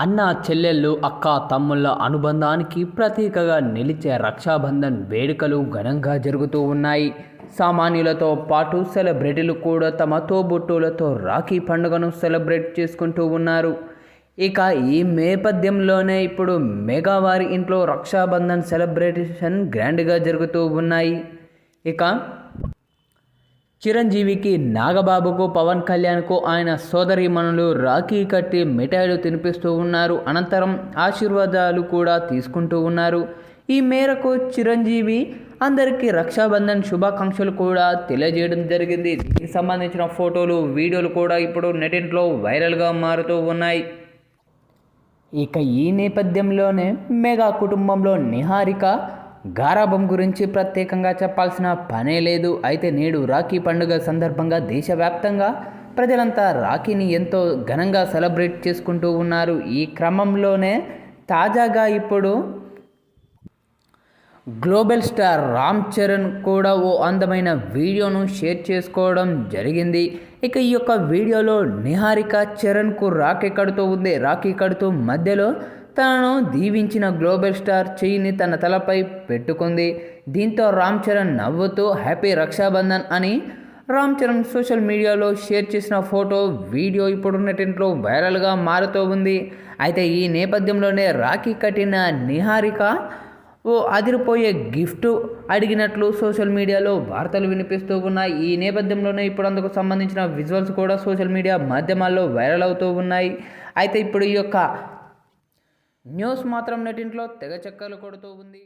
అన్న చెల్లెళ్ళు అక్క తమ్ముళ్ళ అనుబంధానికి ప్రతీకగా నిలిచే రక్షాబంధన్ వేడుకలు ఘనంగా జరుగుతూ ఉన్నాయి. సామాన్యులతో పాటు సెలబ్రిటీలు కూడా తమ తోబుట్టులతో రాఖీ పండుగను సెలబ్రేట్ చేసుకుంటూ ఉన్నారు. ఇక ఈ నేపథ్యంలోనే ఇప్పుడు మెగావారి ఇంట్లో రక్షాబంధన్ సెలబ్రేషన్ గ్రాండ్గా జరుగుతూ ఉన్నాయి. ఇక చిరంజీవికి నాగబాబుకు పవన్ కళ్యాణ్కు ఆయన సోదరిమణులు రాఖీ కట్టి మిఠాయిలు తినిపిస్తూ ఉన్నారు. అనంతరం ఆశీర్వాదాలు కూడా తీసుకుంటూ ఉన్నారు. ఈ మేరకు చిరంజీవి అందరికీ రక్షాబంధన్ శుభాకాంక్షలు కూడా తెలియజేయడం జరిగింది. దీనికి సంబంధించిన ఫోటోలు వీడియోలు కూడా ఇప్పుడు నెటింట్లో వైరల్గా మారుతూ ఉన్నాయి. ఇక ఈ నేపథ్యంలోనే మెగా కుటుంబంలో నిహారిక గారాబం గురించి ప్రత్యేకంగా చెప్పాల్సిన పనే లేదు. అయితే నేడు రాఖీ పండుగ సందర్భంగా దేశవ్యాప్తంగా ప్రజలంతా రాఖీని ఎంతో ఘనంగా సెలబ్రేట్ చేసుకుంటూ ఉన్నారు. ఈ క్రమంలోనే తాజాగా ఇప్పుడు గ్లోబల్ స్టార్ రామ్ చరణ్ కూడా ఓ అందమైన వీడియోను షేర్ చేసుకోవడం జరిగింది. ఇక ఈ యొక్క వీడియోలో నిహారిక చరణ్కు రాఖీ కడుతూ ఉంది. రాఖీ కడుతూ మధ్యలో తనను దీవించిన గ్లోబల్ స్టార్ చెయ్యిని తన తలపై పెట్టుకుంది. దీంతో రామ్ చరణ్ నవ్వుతూ హ్యాపీ రక్షాబంధన్ అని రామ్ చరణ్ సోషల్ మీడియాలో షేర్ చేసిన ఫోటో వీడియో ఇప్పుడున్న టెంట్లో వైరల్గా మారుతూ ఉంది. అయితే ఈ నేపథ్యంలోనే రాఖీ కట్టిన నిహారిక ఓ అదిరిపోయే గిఫ్ట్ అడిగినట్లు సోషల్ మీడియాలో వార్తలు వినిపిస్తూ ఉన్నాయి. ఈ నేపథ్యంలోనే ఇప్పుడు అందుకు సంబంధించిన విజువల్స్ కూడా సోషల్ మీడియా మాధ్యమాల్లో వైరల్ అవుతూ ఉన్నాయి. అయితే ఇప్పుడు ఈ యొక్క న్యూస్ మాత్రం నెటింట్లో తెగ చెక్కలు కొడుతూ ఉంది.